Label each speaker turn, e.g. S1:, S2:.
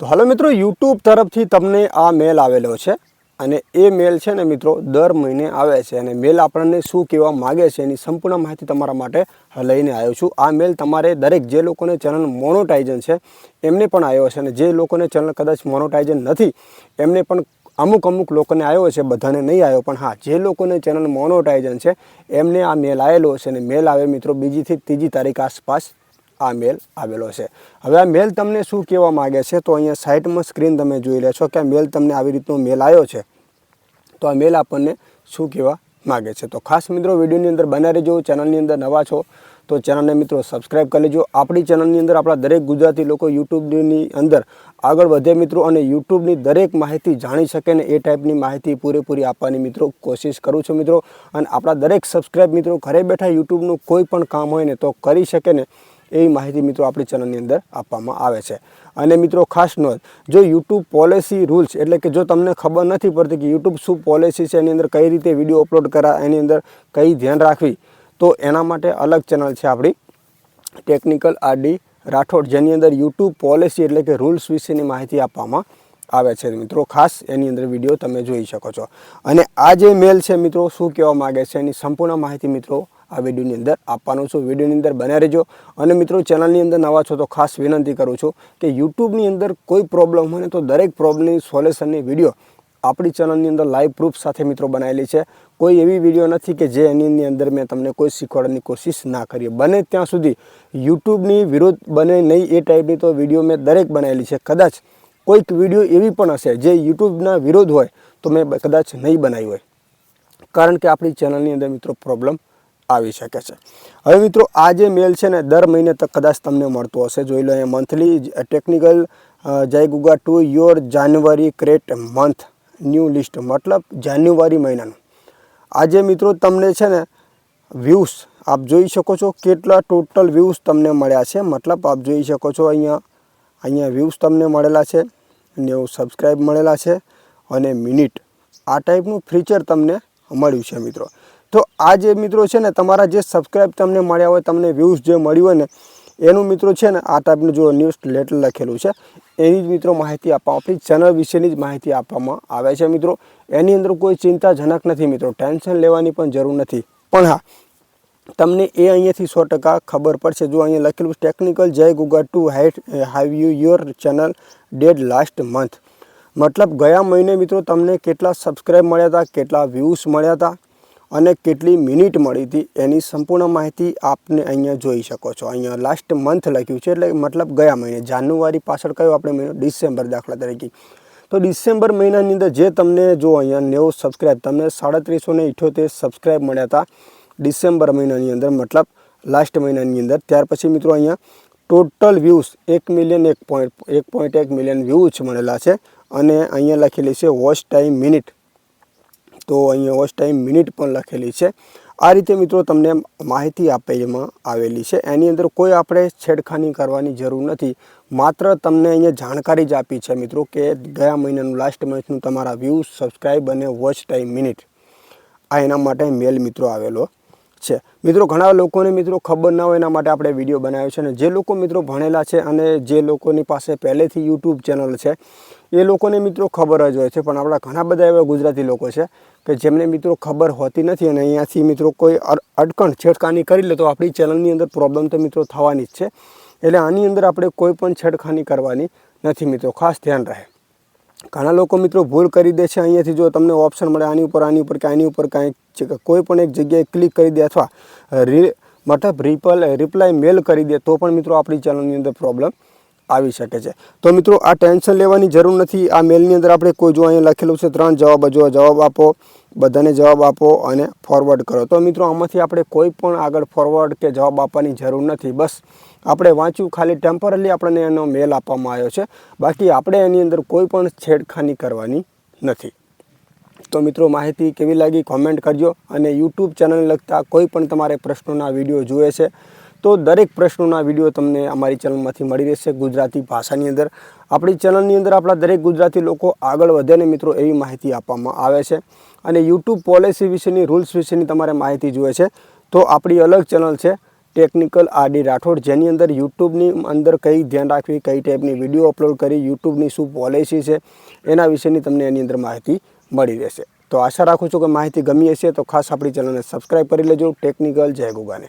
S1: તો હાલો મિત્રો યુટ્યુબ તરફથી તમને આ મેલ આવેલો છે અને એ મેલ છે ને મિત્રો, દર મહિને આવે છે અને મેલ આપણને શું કહેવા માગે છે એની સંપૂર્ણ માહિતી તમારા માટે લઈને આવ્યો છું. આ મેલ તમારે દરેક જે લોકોને ચેનલ મોનોટાઇઝન છે, એમને પણ આવ્યો છે અને જે લોકોને ચેનલ કદાચ મોનોટાઇઝન નથી, એમને પણ અમુક અમુક લોકોને આવ્યો છે બધાને નહીં આવ્યો, પણ હા, જે લોકોને ચેનલ મોનોટાઇઝન છે, એમને આ મેલ આવેલો છે અને મેલ આવે મિત્રો બીજીથી ત્રીજી તારીખ આસપાસ. આ મેલ આવેલો છે. હવે આ મેલ તમને શું કહેવા માગે છે? તો અહીંયા સાઇટમાં સ્ક્રીન તમે જોઈ રહ્યા છો કે આ મેલ તમને આવી રીતનો મેલ આવ્યો છે. તો આ મેલ આપણને શું કહેવા માગે છે? તો ખાસ મિત્રો વિડીયોની અંદર બના રહેજો ચેનલની અંદર નવા છો, તો ચેનલને મિત્રો સબસ્ક્રાઈબ કરી લેજો. આપણી ચેનલની અંદર આપણા દરેક ગુજરાતી લોકો યુટ્યુબની અંદર આગળ વધે મિત્રો અને યુટ્યુબની દરેક માહિતી જાણી શકે ને એ ટાઈપની માહિતી પૂરેપૂરી આપવાની મિત્રો કોશિશ કરું છું મિત્રો. અને આપણા દરેક સબસ્ક્રાઇબ મિત્રો ઘરે બેઠા યુટ્યુબનું કોઈ પણ કામ હોય ને તો કરી શકે ને એવી માહિતી મિત્રો આપણી ચેનલની અંદર આપવામાં આવે છે. અને મિત્રો ખાસ નોંધ, જો યુટ્યુબ પોલિસી રૂલ્સ એટલે કે જો તમને ખબર નથી પડતી કે યુટ્યુબ શું પોલિસી છે, એની અંદર કઈ રીતે વીડિયો અપલોડ કરા, એની અંદર કઈ ધ્યાન રાખવી, તો એના માટે અલગ ચેનલ છે આપણી ટેકનિકલ આરડી રાઠોડ, જેની અંદર યુટ્યુબ પોલિસી એટલે કે રૂલ્સ વિશેની માહિતી આપવામાં આવે છે મિત્રો. ખાસ એની અંદર વીડિયો તમે જોઈ શકો છો. અને આ જે મેલ છે મિત્રો, શું કહેવા માગે છે, એની સંપૂર્ણ માહિતી મિત્રો આ વિડીયોની અંદર આપવાનું છું. વિડીયોની અંદર બન્યા રહેજો. અને મિત્રો, ચેનલની અંદર નવા છો તો ખાસ વિનંતી કરું છું કે યુટ્યુબની અંદર કોઈ પ્રોબ્લેમ હોય ને તો દરેક પ્રોબ્લેમની સોલ્યુશનની વીડિયો આપણી ચેનલની અંદર લાઈવ પ્રૂફ સાથે મિત્રો બનાવેલી છે. કોઈ એવી વીડિયો નથી કે જે એની અંદર મેં તમને કોઈ શીખવાડવાની કોશિશ ના કરી. બને ત્યાં સુધી યુટ્યુબની વિરોધ બને નહીં એ ટાઈપની તો વીડિયો મેં દરેક બનાવેલી છે. કદાચ કોઈક વીડિયો એવી પણ હશે જે યુટ્યુબના વિરોધ હોય તો મેં કદાચ નહીં બનાવી હોય. કારણ કે આપણી ચેનલની અંદર મિત્રો પ્રોબ્લેમ આવી શકે છે. હવે મિત્રો, આ જે મેલ છે ને, દર મહિને તક કદાચ તમને મળતો હશે. જોઈ લો અહીંયા monthly technical Jay Google to your January crate month new list મતલબ જાન્યુઆરી મહિનાનું. આજે મિત્રો તમને છે ને વ્યૂઝ આપ જોઈ શકો છો કેટલા ટોટલ વ્યૂઝ તમને મળ્યા છે. મતલબ આપ જોઈ શકો છો અહીંયા અહીંયા વ્યૂઝ તમને મળેલા છે, નેવું સબસ્ક્રાઈબ મળેલા છે અને મિનિટ આ ટાઈપનું ફીચર તમને મળ્યું છે મિત્રો. તો આ જે મિત્રો છે ને, તમારા જે સબસ્ક્રાઈબ તમને મળ્યા હોય, તમને વ્યૂઝ જે મળ્યું હોય ને, એનું મિત્રો છે ને, આ ટાઈપનું જો ન્યૂઝ લેટર લખેલું છે, એની જ મિત્રો માહિતી આપવા, આપણી ચેનલ વિશેની જ માહિતી આપવામાં આવે છે મિત્રો. એની અંદર કોઈ ચિંતાજનક નથી મિત્રો ટેન્શન લેવાની પણ જરૂર નથી. પણ હા, તમને એ અહીંયાથી સો ટકા ખબર પડશે. જો અહીંયા લખેલું technical Jay Google to height how you your channel dead last month મતલબ ગયા મહિને મિત્રો તમને કેટલા સબસ્ક્રાઈબ મળ્યા હતા, કેટલા વ્યૂઝ મળ્યા હતા? અને કેટલી મિનિટ મળી હતી એની સંપૂર્ણ માહિતી આપને અહીંયા જોઈ શકો છો. અહીંયા લાસ્ટ મંથ લખ્યું છે, એટલે મતલબ ગયા મહિને. જાન્યુઆરી પાછળ કયો આપણે મહિનો? ડિસેમ્બર દાખલા તરીકે. તો ડિસેમ્બર મહિનાની અંદર જે તમને જો અહીંયા નેવું સબસ્ક્રાઈબ તમને સાડત્રીસો ને ઇઠ્યોતેર સબસ્ક્રાઈબ મળ્યા હતા ડિસેમ્બર મહિનાની અંદર, મતલબ લાસ્ટ મહિનાની અંદર. ત્યાર પછી મિત્રો અહીંયા ટોટલ વ્યૂઝ એક મિલિયન એક પોઈન્ટ એક પોઈન્ટ એક મિલિયન વ્યૂઝ મળેલા છે. અને અહીંયા લખેલી છે વોચ ટાઈમ મિનિટ તો અહીંયા વોચ ટાઈમ મિનિટ પણ લખેલી છે. આ રીતે મિત્રો તમને માહિતી આપવામાં આવેલી છે. એની અંદર કોઈ આપણે છેડખાની કરવાની જરૂર નથી. માત્ર તમને અહીંયા જાણકારી જ આપી છે મિત્રો કે ગયા મહિનાનું લાસ્ટ મંથનું તમારા વ્યૂ સબસ્ક્રાઈબ અને વોચ ટાઈમ મિનિટ આ એના માટે મેલ મિત્રો આવેલો છે. મિત્રો ઘણા લોકોને મિત્રો ખબર ના હોય એના માટે આપણે વીડિયો બનાવ્યો છે અને જે લોકો મિત્રો ભણેલા છે અને જે લોકોની પાસે પહેલેથી યુટ્યુબ ચેનલ છે એ લોકોને મિત્રો ખબર જ હોય છે, પણ આપણા ઘણા બધા એવા ગુજરાતી લોકો છે કે જેમને મિત્રો ખબર હોતી નથી અને અહીંયાથી મિત્રો કોઈ અડ- અડકણ, છેડખાની કરી લે તો આપણી ચેનલની અંદર પ્રોબ્લેમ તો મિત્રો થવાની જ છે. એટલે આની અંદર આપણે કોઈ પણ છેડખાની કરવાની નથી મિત્રો, ખાસ ધ્યાન રહે. ઘણા લોકો મિત્રો ભૂલ કરી દે છે અહીંયાથી જો તમને ઓપ્શન મળે આની ઉપર આની ઉપર કે આની ઉપર કાંઈક કોઈ પણ એક જગ્યાએ ક્લિક કરી દે અથવા મતલબ રિપલ રિપ્લાય મેલ કરી દે તો પણ મિત્રો આપણી ચેનલની અંદર પ્રોબ્લેમ આવી શકે છે. તો મિત્રો, આ ટેન્શન લેવાની જરૂર નથી. આ મેલની અંદર આપણે કોઈ જો અહીંયા લખેલું છે, ત્રણ જવાબ જો જવાબ આપો, બધાને જવાબ આપો અને ફોરવર્ડ કરો. તો મિત્રો, આમાંથી આપણે કોઈ પણ આગળ ફોરવર્ડ કે જવાબ આપવાની જરૂર નથી. બસ આપણે વાંચ્યું, ખાલી ટેમ્પરરી આપણને એનો મેલ આપવામાં આવ્યો છે. બાકી આપણે એની અંદર કોઈ પણ છેડખાની કરવાની નથી. તો મિત્રો, માહિતી કેવી લાગી? કોમેન્ટ કરજો અને યુટ્યુબ ચેનલને લગતા કોઈ પણ તમારે પ્રશ્નોના વીડિયો જોઈએ છે. તો દરેક પ્રશ્નોના વીડિયો તમને અમારી ચેનલમાંથી મળી રહેશે ગુજરાતી ભાષાની અંદર. આપણી ચેનલની અંદર આપણા દરેક ગુજરાતી લોકો આગળ વધે ને મિત્રો એવી માહિતી આપવામાં આવે છે. અને યુટ્યુબ પોલિસી વિશેની, રૂલ્સ વિશેની તમારે માહિતી જોઈએ છે. તો આપણી અલગ ચેનલ છે ટેકનિકલ આરડી રાઠોડ, જેની અંદર યુટ્યુબની અંદર કઈ ધ્યાન રાખવી, કઈ ટાઈપની વીડિયો અપલોડ કરી, યુટ્યુબની શું પોલિસી છે, એના વિશેની તમને એની અંદર માહિતી મળી રહેશે. તો આશા રાખું છું કે માહિતી ગમી હશે તો ખાસ આપણી ચેનલને સબસ્ક્રાઈબ કરી લેજો. ટેકનિકલ જય ગુગાને.